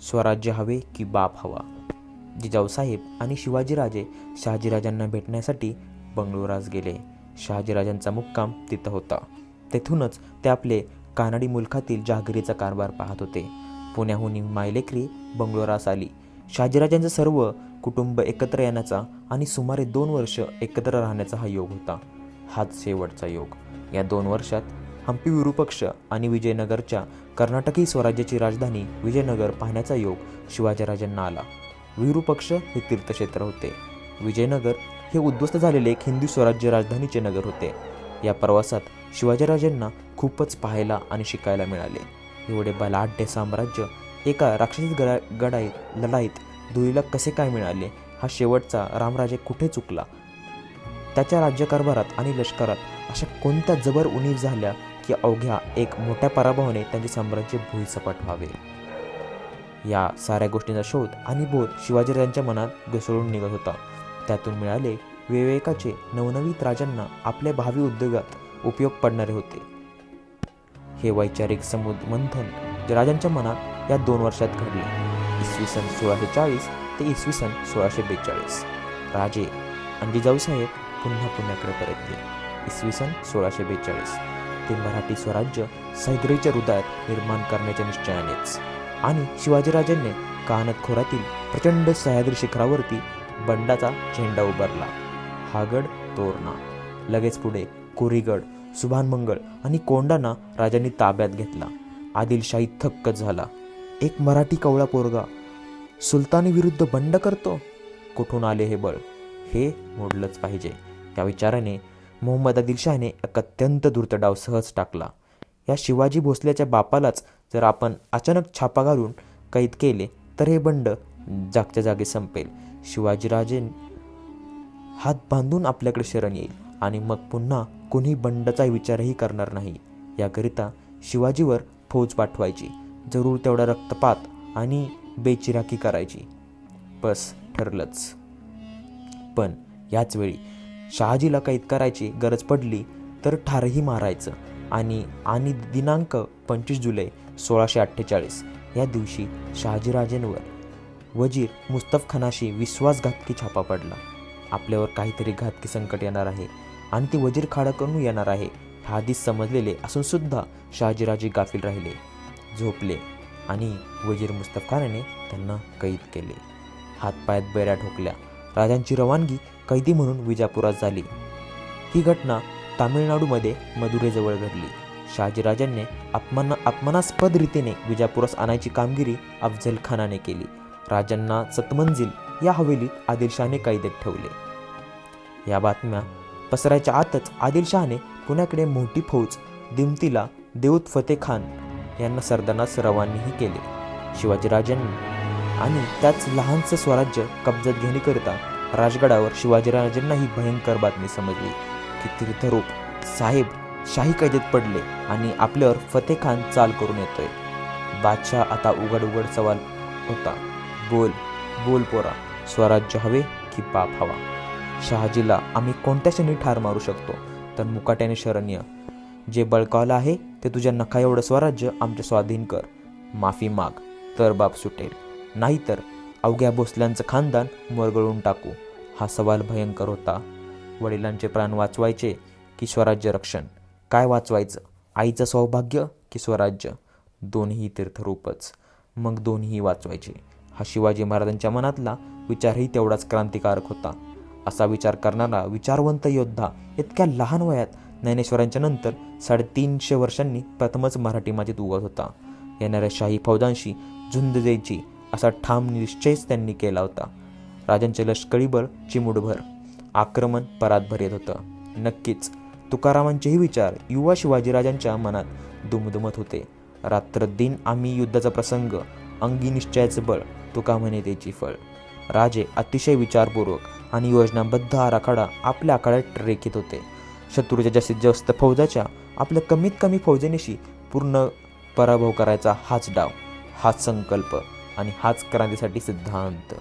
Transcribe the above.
स्वराज्य हवे की बाप हवा. जिजाऊसाहेब आणि शिवाजीराजे शहाजीराजांना भेटण्यासाठी बंगळुरास गेले. शहाजीराजांचा मुक्काम तिथं होता. तेथूनच ते आपले कानडी मुलखातील जहागिरीचा कारभार पाहत होते. पुण्याहून मायलेकरी बंगळुरास आली. शहाजीराजांचं सर्व कुटुंब एकत्र येण्याचा आणि सुमारे दोन वर्ष एकत्र राहण्याचा हा योग होता. हाच शेवटचा योग. या दोन वर्षात हम्पी विरूपक्ष आणि विजयनगरच्या कर्नाटकी स्वराज्याची राजधानी विजयनगर पाहण्याचा योग शिवाजीराजांना आला. विरूपक्ष हे तीर्थक्षेत्र होते. विजयनगर हे उद्ध्वस्त झालेले एक हिंदू स्वराज्य राजधानीचे नगर होते. या प्रवासात शिवाजीराजांना खूपच पाहायला आणि शिकायला मिळाले. एवढे बलाढ्य साम्राज्य एका राक्षसी गडा गडाईत लढाईत धुळीला कसे काय मिळाले हा शेवटचा रामराजे कुठे चुकला? त्याच्या राज्यकारभारात आणि लष्करात अशा कोणत्या जबर उणीव झाल्या की अवघ्या एक मोठ्या पराभवाने त्यांचे साम्राज्य भुईसपाट व्हावे. या साऱ्या गोष्टींचा शोध आणि बोध शिवाजीराजांच्या मनात घसळून निघत होता. त्यातून मिळाले विवेकाचे नवनवीत राजांना आपल्या भावी उद्योगात उपयोग पडणारे होते. हे वैचारिक समुद मंथन राजांच्या मनात या दोन वर्षात घडले. इसवी सन सोळाशे चाळीस ते इसवी सन सोळाशे बेचाळीस. राजे आणि जिजाऊसाहेब पुन्हा पुण्याकडे परतले. इसवी सन सोळाशे बेचाळीस. ते मराठी स्वराज्य सह्याद्रीच्या हृदयात निर्माण करण्याच्या निश्चयानेच. आणि शिवाजीराजांनी कानत खोऱ्यातील प्रचंड सह्याद्री शिखरावरती बंडाचा झेंडा उभारला. हा गड तोरणा. लगेच पुढे कोरीगड सुभानमंगळ आणि कोंडाना राजांनी ताब्यात घेतला. आदिलशाही थक्क झाला. एक मराठी कवळा पोरगा सुलतानी विरुद्ध बंड करतो? कुठून आले हे बळ? हे मोडलंच पाहिजे. त्या विचाराने मोहम्मद आदिलशाहने एक अत्यंत धूर्त डाव सहज टाकला. या शिवाजी भोसल्याच्या बापालाच जर आपण अचानक छापा घालून कैद केले तर हे बंड जागच्या जागी संपेल. शिवाजीराजे हात बांधून आपल्याकडे शरण येईल आणि मग पुन्हा कोणी बंडचा विचारही करणार नाही. याकरिता शिवाजीवर फौज पाठवायची जरूर तेवढा रक्तपात आणि बेचिराकी करायची. बस ठरलंच. पण याचवेळी शहाजीला कैद करायची गरज पडली तर ठारही मारायचं. आणि आणि दिनांक पंचवीस जुलै सोळाशे अठ्ठेचाळीस या दिवशी शहाजीराजेंवर वजीर मुस्तफ खानाशी विश्वासघातकी छापा पडला. आपल्यावर काहीतरी घातकी संकट येणार आहे आणि ती वजीर खाडा करून येणार आहे हा आधीच समजलेले असून सुद्धा शहाजीराजे गाफील राहिले झोपले आणि वजीर मुस्तफ खानाने त्यांना कैद केले. हातपायात बैऱ्या ठोकल्या. राजांची रवानगी कैदी म्हणून विजापुरात झाली. ही घटना तामिळनाडूमध्ये मदुरेजवळ घडली. शहाजीराजांनी अपमान अपमानास्पद रीतीने विजापुरास आणायची कामगिरी अफजल खानाने केली. राजांना सतमंजिल या हवेलीत आदिलशहाने कैदेत ठेवले. या बातम्या पसरायच्या आतच आदिलशहाने पुण्याकडे मोठी फौज दिमतीला देऊत फतेह खान यांना सरदारास रवानीही केले. शिवाजीराजांनी आणि त्याच लहानसं स्वराज्य कब्जात घेण्याकरिता राजगडावर शिवाजीराजांना ही भयंकर बातमी समजली की तीर्थरूप साहेब शाही कैदेत पडले आणि आपल्यावर फतेह खान चाल करून येतोय. बादशाह आता उघड उघड सवाल होता. बोल बोल पोरा स्वराज्य हवे की बाप हवा? शहाजीला आम्ही कोणत्या क्षणी ठार मारू शकतो? तर मुकाट्याने शरण्य जे बळकावलं आहे ते तुझ्या नखा एवढं स्वराज्य आमच्या स्वाधीन कर. माफी माग तर बाप सुटेल. नाहीतर अवघ्या भोसल्यांचं खानदान मरगळून टाकू. हा सवाल भयंकर होता. वडिलांचे प्राण वाचवायचे की स्वराज्य रक्षण? काय वाचवायचं? आईचं सौभाग्य की स्वराज्य? दोन्ही तीर्थरूपच. मग दोन्ही वाचवायचे. हा शिवाजी महाराजांच्या मनातला विचारही तेवढाच क्रांतिकारक होता. असा विचार करणारा विचारवंत योद्धा इतक्या लहान वयात ज्ञानेश्वरांच्या नंतर साडेतीनशे वर्षांनी प्रथमच मराठी मातीत उगवत होता. येणाऱ्या शाही फौजांशी झुंज द्यायची असा ठाम निश्चयच त्यांनी केला होता. राजांचे लष्करी बळ चिमुडभर आक्रमण परातभर येत होतं. नक्कीच तुकारामांचेही विचार युवा शिवाजीराजांच्या मनात दुमदुमत होते. रात्रदिन आम्ही युद्धाचा प्रसंग अंगी निश्चयाचं बळ तुका म्हणे त्याची फळ. राजे अतिशय विचारपूर्वक आणि योजनाबद्ध आराखडा आपल्या आखाड्यात रेखीत होते. शत्रूच्या जास्तीत जास्त फौजाच्या आपल्या कमीत कमी फौजेनेशी पूर्ण पराभव करायचा हाच डाव हाच संकल्प. आणि हाच क्रांतीसाठी सिद्धांत.